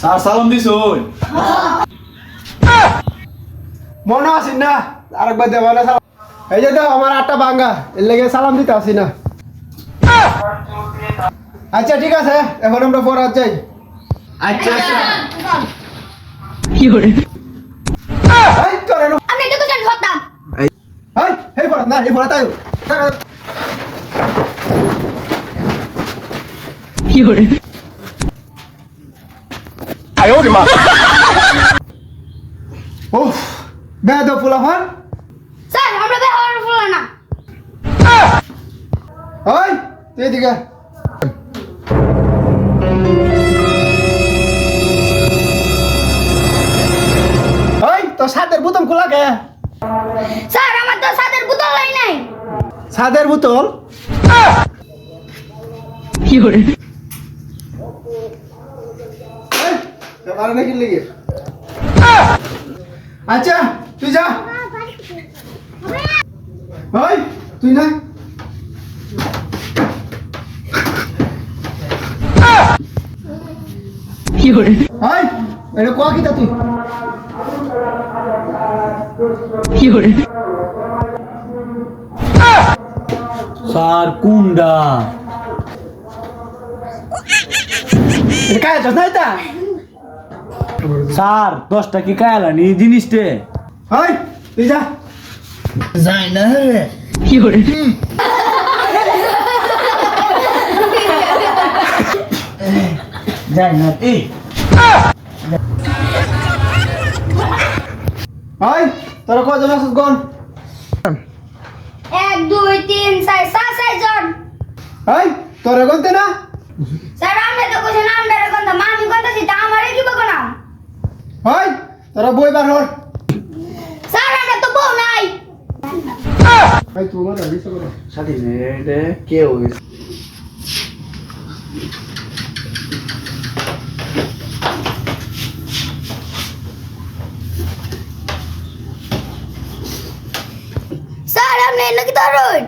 Sir সালাম দিছুন মনে আছি না? আরেকবার দেওয়া না সালাম। এই যে দাও আমার আটটা ভাঙ্গা এর লেগে সালাম দিতে আসি না। আচ্ছা ঠিক আছে এখন আমরা পড়ার যাই। আচ্ছা আচ্ছা। এই করে আমি এটা তো জানি এই এই পড়া না এই পড়া তাই উফ বেদ ফুলাফান স্যার আমরা ব্যবহার করব না ওই তুই এদিকে ওই তো সাদের বোতল খোলা কে স্যার আমার তো সাদের বোতল নাই সাদের বোতল এই, তোমার নাকি লেগে আচ্ছা তুই যা। ওই তুই না। ওই এটা কোয়া কিতা তুই? স্যার কুন্ডা। কাজ না এটা? স্যার দশটা কি কায়ালানি জিনিসটে। ওই তুই যা। যাই না রে। যাই না এই। ওই তোরা কজন আছিস গন এক দুই তিন চার চার চারজন ওই তোরা গনতে না? স্যার আমরা তো কিছু নাম ধরে কথা আমি কথা তা আমারে কি বকো না ওই তোরা বই বার হর স্যার আমরা তো বউ নাই ভাই তোমার আলিস করে সাথী রে কেউ স্যার আপনি এনে কি ধরুন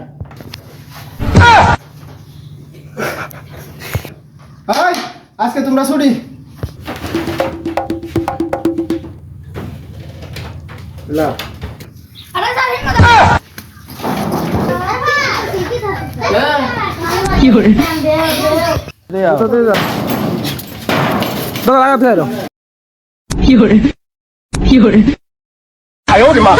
ওই আজকে তোমরা ছুটি 来把有人对个个一会儿一会儿哎呦我的妈